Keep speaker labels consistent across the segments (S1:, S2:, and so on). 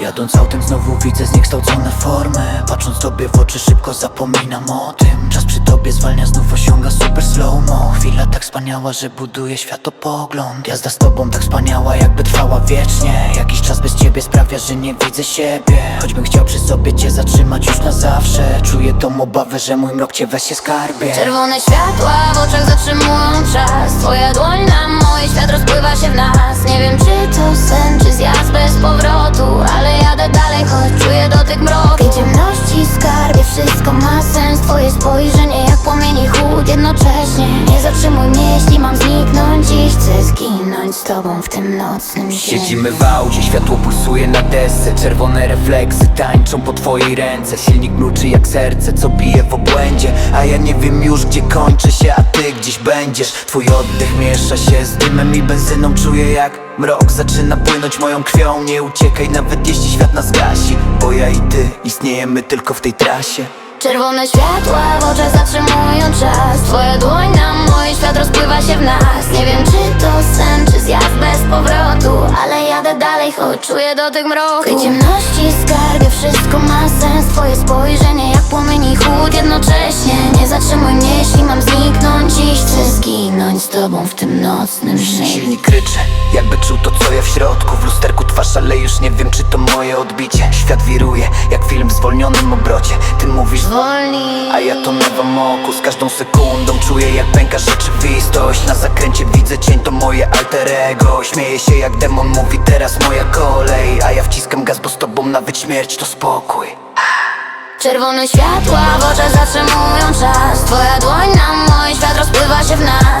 S1: Jadąc autem znowu widzę zniekształcone formy. Patrząc tobie w oczy szybko zapominam o tym. Czas przy tobie zwalnia znów osiąga super slow-mo. Chwila tak wspaniała, że buduje światopogląd. Jazda z tobą tak wspaniała jakby trwała wiecznie. Jakiś czas bez ciebie sprawia, że nie widzę siebie. Choćbym chciał przy sobie cię zatrzymać już na zawsze. Czuję tą obawę, że mój mrok cię weź się skarbie.
S2: Czerwone światła w oczach zatrzymują czas. Twoja dłoń wszystko ma sens. Twoje spojrzenie jak płomieni chłód jednocześnie. Nie zatrzymuj mnie, jeśli mam zniknąć Dziś chcę zginąć z tobą w tym nocnym śnie.
S1: Siedzimy w aucie, światło pulsuje na desce. Czerwone refleksy tańczą po twojej ręce. Silnik mruczy jak serce, co bije w obłędzie. A ja nie wiem już gdzie kończy się, a ty gdzieś będziesz. Twój oddech miesza się z dymem i benzyną. Czuję jak mrok zaczyna płynąć moją krwią. Nie uciekaj nawet jeśli świat nas gasi ja i ty istniejemy tylko w tej trasie.
S2: Czerwone światła w oczach zatrzymują czas. Twoja dłoń na mój świat rozpływa się w nas. Nie wiem czy to sen, czy zjazd bez powrotu Ale jadę dalej, choć czuję dotyk mroku. W tej ciemności skarbie wszystko ma sens z tobą w tym nocnym śnie
S1: Silnik kryczy, jakby czuł to co ja w środku. W lusterku twarz, ale już nie wiem czy to moje odbicie. Świat wiruje, jak film w zwolnionym obrocie. Ty mówisz
S2: Wolniej
S1: A ja tonęwam oku. Z każdą sekundą czuję jak pęka rzeczywistość. Na zakręcie widzę cień to moje alter ego. Śmieję się jak demon mówi teraz moja kolej. A ja wciskam gaz, bo z tobą nawet śmierć to spokój.
S2: Czerwone światła w oczach zatrzymują czas. Twoja dłoń na mój świat rozpływa się w nas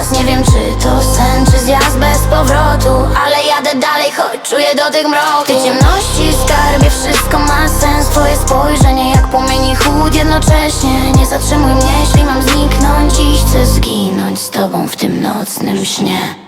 S2: czuję dotyk mroku tej ciemności skarbie wszystko ma sens. Twoje spojrzenie jak płomieni chłód. Jednocześnie Nie zatrzymuj mnie, jeśli mam zniknąć. Dziś chcę zginąć z tobą w tym nocnym śnie